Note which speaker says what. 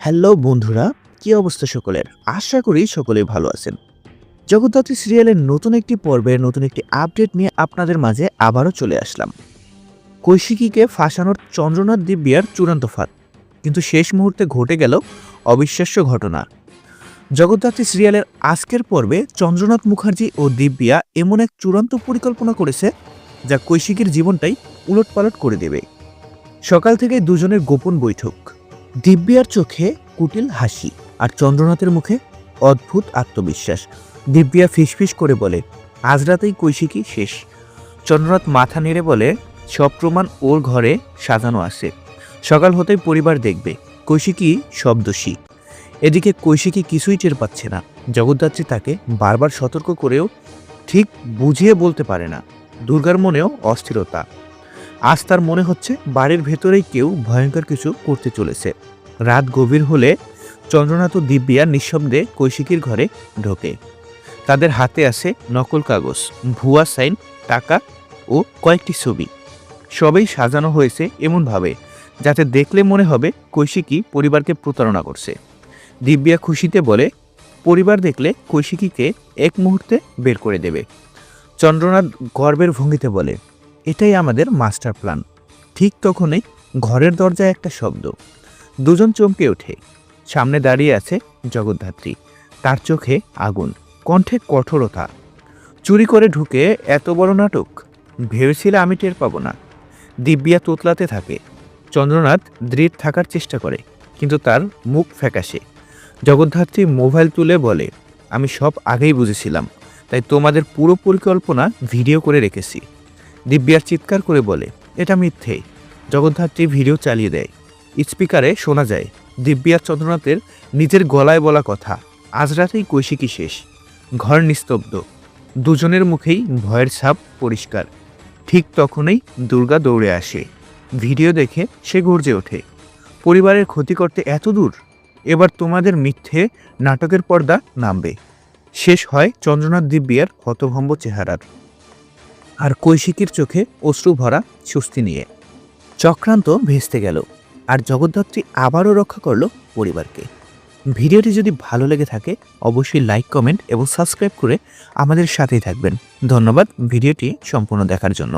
Speaker 1: Hello বন্ধুরা, কি অবস্থা সকলের? আশা করি সকলেই ভালো আছেন। জগদ্ধাত্রী সিরিয়ালের নতুন একটি পর্বের নতুন একটি আপডেট নিয়ে আপনাদের মাঝে আবারও চলে আসলাম। কৈশিকীকে ফাঁসানোর চন্দ্রনাথ দিব্যার চূড়ান্ত ফাঁদ। কিন্তু শেষ মুহূর্তে ঘটে গেল অবিশ্বাস্য ঘটনা। জগদ্ধাত্রী সিরিয়ালের আজকের পর্বে চন্দ্রনাথ মুখার্জি ও দিব্যা এমন এক চূড়ান্ত পরিকল্পনা করেছে যা কৈশিকীর জীবনটাই উলটপালট করে দেবে। সকাল থেকে দুজনের গোপন বৈঠক। দিব্যার চোখে কুটিল হাসি আর চন্দ্রনাথের মুখে অদ্ভুত আত্মবিশ্বাস। দিব্যা ফিসফিস করে বলে, আজ রাতেই কৈশিকী শেষ। চন্দ্রনাথ মাথা নেড়ে বলে, সব প্রমাণ ওর ঘরে সাজানো আছে। সকাল হতেই পরিবার দেখবে। কৈশিকী সব দোষী এদিকে কৈশিকী কিছুই টের পাচ্ছে না। জগদ্ধাত্রী তাকে বারবার সতর্ক করেও ঠিক বুঝিয়ে বলতে পারে না। দুর্গার মনেও অস্থিরতা। আজ তার মনে হচ্ছে বাড়ির ভেতরেই কেউ ভয়ঙ্কর কিছু করতে চলেছে। রাত গভীর হলে চন্দ্রনাথ ও দিব্যা নিঃশব্দে কৈশিকীর ঘরে ঢোকে। তাদের হাতে আছে নকল কাগজ, ভুয়া সাইন, টাকা ও কয়েকটি ছবি। সবই সাজানো হয়েছে এমনভাবে, যাতে দেখলে মনে হবে কৈশিকী পরিবারকে প্রতারণা করছে। দিব্যা খুশিতে বলে, পরিবার দেখলে কৈশিকীকে এক মুহূর্তে বের করে দেবে। চন্দ্রনাথ গর্বের ভঙ্গিতে বলে এটাই আমাদের মাস্টার প্ল্যান। ঠিক তখনই ঘরের দরজায় একটা শব্দ। দুজন চমকে ওঠে। সামনে দাঁড়িয়ে আছে জগদ্ধাত্রী। তার চোখে আগুন, কণ্ঠে কঠোরতা। চুরি করে ঢুকে এত বড় নাটক? ভেবেছিলে আমি টের পাবো না। দিব্যা তোতলাতে থাকে। চন্দ্রনাথ দৃঢ় থাকার চেষ্টা করে, কিন্তু তার মুখ ফ্যাকাশে। জগদ্ধাত্রী মোবাইল তুলে বলে, আমি সব আগেই বুঝেছিলাম। তাই তোমাদের পুরো পরিকল্পনা ভিডিও করে রেখেছি। দিব্যার চিৎকার করে বলে, এটা মিথ্যে। জগদ্ধাত্রী ভিডিও চালিয়ে দেয়। স্পিকারে শোনা যায়, দিব্যা চন্দ্রনাথের নিজের গলায় বলা কথা, আজ রাতেই কৈশিকী শেষ। ঘর নিস্তব্ধ। দুজনের মুখেই ভয়ের ছাপ পরিষ্কার। ঠিক তখনই দুর্গা দৌড়ে আসে। ভিডিও দেখে সে গর্জে ওঠে। পরিবারের ক্ষতি করতে এত দূর? এবার তোমাদের মিথ্যে নাটকের পর্দা নামবে। শেষ হয় চন্দ্রনাথ দিব্যার হতভম্ব চেহারার। আর কৈশিকীর চোখে অশ্রু ভরা স্বস্তি নিয়ে। চক্রান্ত ভেস্তে গেল, আর জগদ্ধাত্রী আবারও রক্ষা করল পরিবারকে। ভিডিওটি যদি ভালো লেগে থাকে, অবশ্যই লাইক, কমেন্ট এবং সাবস্ক্রাইব করে আমাদের সাথেই থাকবেন। ধন্যবাদ ভিডিওটি সম্পূর্ণ দেখার জন্য।